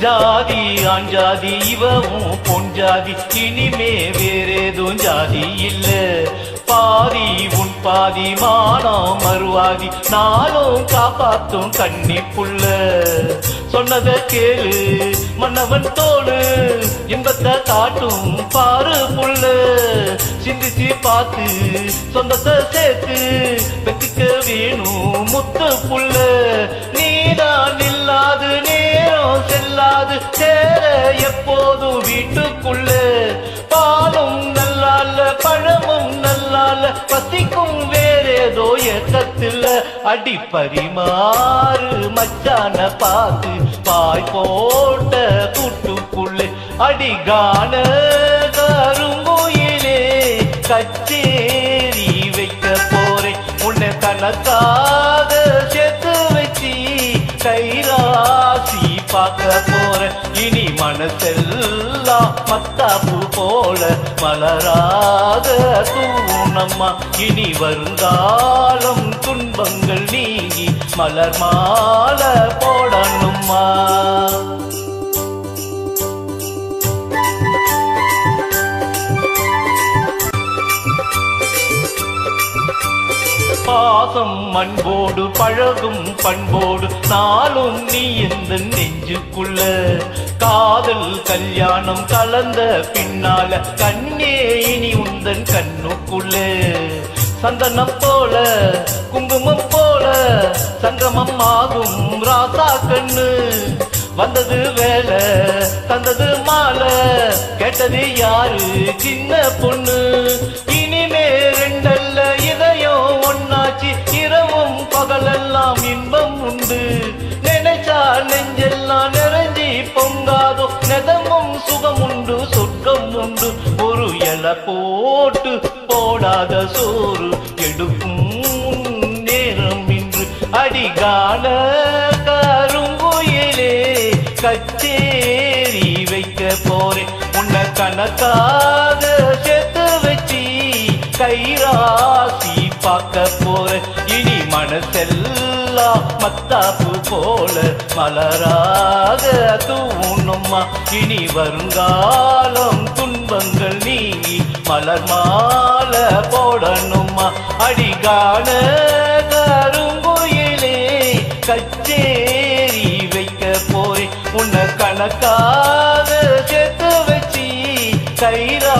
ஜாதி ஆஞ்சாதி இவவும் பொஞ்சாதி இனிமே வேறேதும் ஜாதி இல்ல. பாதி உன் பாதி மானம் மறுவாதி. நாளும் காப்பாத்தும் கண்ணி புள்ள சொன்னத கேளு மன்னவன் தோடு இன்பத்தை காட்டும் பாரு புள்ள. சிந்திச்சு பார்த்து சொந்தத்தை சேர்த்து பெற்றுக்க வேணும் முத்து புள்ள. செல்லாது சேர எப்போது வீட்டுக்குள்ளே? பாலும் நல்லால பழமும் நல்லால பசிக்கும் வேறேதோ ஏக்கத்தில் அடி பரிமாறு மச்சான பார்த்து பாய் போட்ட கூட்டுக்குள்ளே அடிகான கருங்குயிலே கச்சேரி வைக்க போறேன். உன்னை தனக்காக சேர்த்து வச்சு கைராசி பார்க்க போற இனி மனசெல்லாம் மத்தாப்பு போல மலராக தூணம்மா. இனி வருங்காலம் துன்பங்கள் நீங்கி மலர் மாலை போடணும்மா. பாசம் அன்போடு பழகும் பண்போடு நாளும் நீ இந்த நெஞ்சுக்குள்ள. காதல் கல்யாணம் கலந்த பின்னால கண்ணே இனி உந்தன் கண்ணுக்குள்ள. சந்தனம் போல குங்குமம் போல சங்கமம் ஆகும் ராசா கண்ணு. வந்தது வேலை தந்தது மாலை கேட்டது யாரு சின்ன பொண்ணு? பகலெல்லாம் இன்பம் உண்டு. நினைச்சா நெஞ்செல்லாம் நிறைஞ்சி பொங்காதோ. நெதமும் சுகம் உண்டு சொர்க்கம் உண்டு. ஒரு இலை போட்டு போடாத சோறு. எடுக்கும் நேரம் இன்று. அடிகால கருங்குயிலே கச்சேரி வைக்க போறேன். உன்னை கணக்காக சேர்த்து வச்சு கைராசி பார்க்க போற இனி மனசெல்லாம் மத்தாப்பு போல மலராக தூணும்மா. இனி வருங்காலம் துன்பங்கள் நீங்கி மலர் மால போடணும்மா. அடிகான கருங்குயிலே கச்சேரி வைக்க போய் உன்னை கணக்காக செத்து வச்சி கைரா